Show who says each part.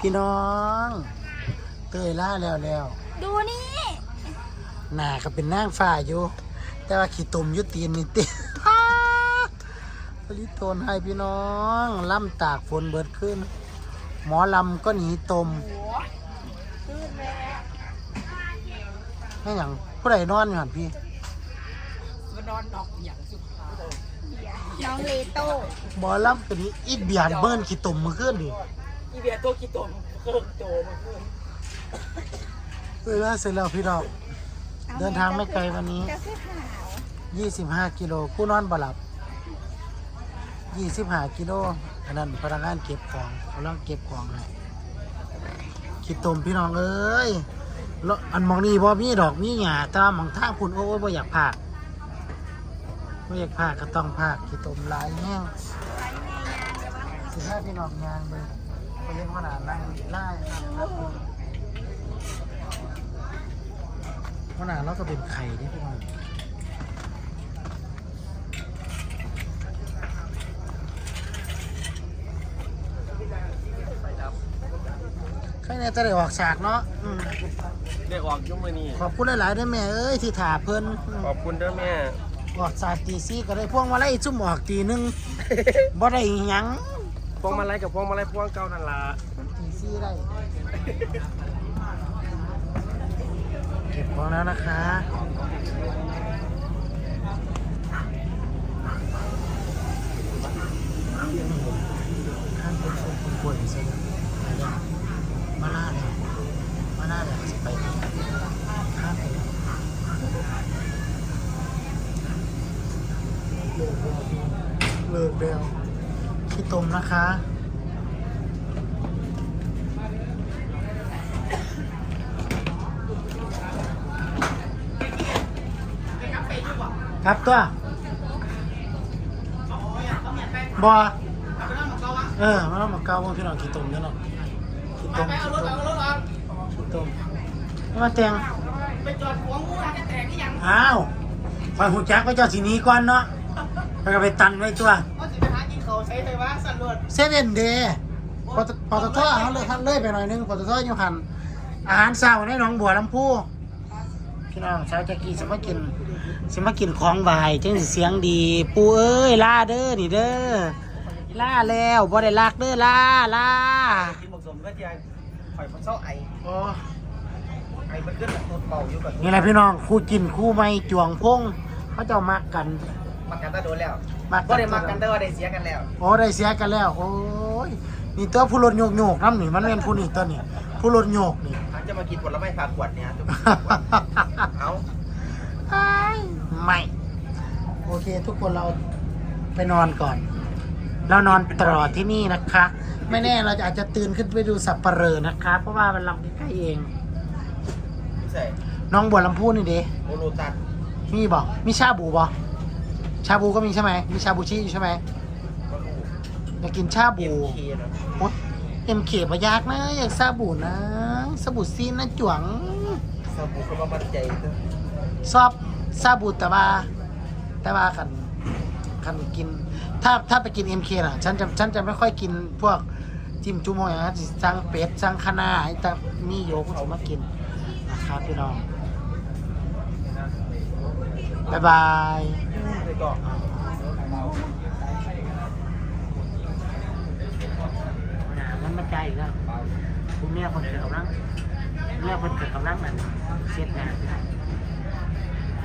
Speaker 1: พี่น้องเตยล่าแล้วแล้ว
Speaker 2: ดูนี่
Speaker 1: หน้าก็เป็นนางฟ้าอยู่ แต่ว่าขี้ตมอยุตีนนี่ติผลิตโทนให้พี่น้องล่ำตากฝนเบิดขึ้น หมอลำก็หนีตม
Speaker 2: ขึ้นเลย
Speaker 1: ไม่หยังผู้ใดนอนอยู่หันพี่
Speaker 2: น้องเลโต้
Speaker 1: หมอลำเป็นอีเบียนเบิ้นขี้ตมมือขึ้นดิ
Speaker 3: อีเบียตัวกี่ตนเครื่องโจมาขึ้น
Speaker 1: เวลาเสร็จแล้วพี่น้องเดินทางไม่ไกลวันนี้
Speaker 2: กาแฟขาว
Speaker 1: 25 กิโลผู้นอนบ่หลับ 25 กิโลอันนั้นพนักงานเก็บของกำลังเก็บของให้ขี้ตมพี่น้องเอ้ยแล้วอันมองนี่บ่มีดอกมีหญ้าแตว่ามองท่างพุ่นโอ้ยบ่อยากพากบ่อยากพากก็ต้องพากขี้ตมหลายแห้งสิให้พี่น้องยางเลย ไปเลี้ยงขนาดนั่งไล่ขนาดเราก็เป็นไข่ด้พี่น้องใครเนี่ยจะได้ออกฉากเนาะอืม
Speaker 3: ได้ออกยุ่งมือนี่
Speaker 1: ขอบคุณหลายๆด้วยแม่เอ้ยที่ถาเพิ่นอืม
Speaker 3: ขอบคุณเด้อแม่
Speaker 1: ออกฉากตีซี่ก็ได้พวงมาไล่จุ่มออกตีหนึง บ่ได้หยัง
Speaker 3: พวงมาลัยกับพวงมาลัยพวงเก่านั่นล่ะ
Speaker 1: ตีซี่ได้เก็บของแล้วนะคะ ท่านเป็นคนคนป่วยใช่ไหมไปแล้วมาลาแล้วมาล่าแล้วจะไปที่ข้ามไปเลิกแล้ว ขี้ตมนะคะ ครับตัวบอเออมาแล้วมาเก้าว่าพี่น้องขี้ตมเนี่ยเนาะขี้ตมขี้ตมขี้ตมมาแตง
Speaker 3: ไปจอดหัวงูจะแตกที่ยัง
Speaker 1: อ้าวคอยหูจักไปเจ้าสีนี้ก่อนเนาะไปก็ไปตันไว้ตัว
Speaker 3: เขาใช้ไฟว่าสั่นรวด
Speaker 1: เซเว่นเดย์ปตปตทเขาเลยทันเลยไปหน่อยนึงปตทอยู่หันอาหารเช้าในหนองบัวลำพูพี่น้องชาวจักรีสมากินสมากินของไหวายจังสิเสียงดี ปูเอ้ยล่าเด้อนี่เด้อล่าแล้วบ่ได้ลากเด้อล่าล่า
Speaker 3: กินผสมก็จะไข่มันเศร้าไอ
Speaker 1: โอ้
Speaker 3: ไอมันขึ้นแบบตัวเบาอยู่แบบ
Speaker 1: นี่แหละพี่น้องคู่กินคู่ไม่จวงพงเขาเจ้ามักกัน
Speaker 3: มักกันได้โดนแล้ว
Speaker 1: มัก
Speaker 3: ก็ได้มักกันได้ว่าได้เสียกันแล้ว
Speaker 1: โอ้ได้เสียกันแล้ว โอ้ยนี่ตัวผู้รถโยกโยกๆน้ำนี่มันเป็นผู้นี่ตัวนี่ผู้รถโยกนี่
Speaker 3: อาจจะมากินผลไม้ฝากขวดเนี่ยจะเอา
Speaker 1: ไม่ โอเค ทุกคนเราไปนอนก่อน เรานอนตลอดที่นี่นะคะ ไม่แน่เราจะอาจจะตื่นขึ้นไปดูสับปะเหร่อนะคะ เพราะว่ามันลำใกล้ๆเอง
Speaker 3: พี่ใส่
Speaker 1: น้องบัวลำพูนี่เด้
Speaker 3: โอโลตัน
Speaker 1: มีบอกมีชาบูบอก ชาบูก็มีใช่ไหม มีชาบูชิอยู่ใช่ไหม
Speaker 3: ก็ลูก
Speaker 1: อยากกินชา
Speaker 3: เอ็
Speaker 1: บู
Speaker 3: มเคนะ
Speaker 1: โอ๊ยเอ็มเขมายากนะ อยากซาบูนะซาบูซีนนะจวง
Speaker 3: สบู่ก็มามั่นใจเถอะ
Speaker 1: ชอบซาบูแต่ว่าแต่ว่าคันคันกิน ถ้าถ้าไปกิน MK น่ะ ฉันจะฉันจะไม่ค่อยกินพวกจิ้มจุ่มอะไรนะสิสั่งเป็ดสั่งคะน้าไอ้แต่มีโยกุจะมากินนะครับพี่น้อง บ๊ายบาย
Speaker 3: แล้วก็
Speaker 1: น่ะมันมาใจอีกแล้วคุณแม่คนเกิดกำลังแม่คนเกิดกำลังนั่นเสียดน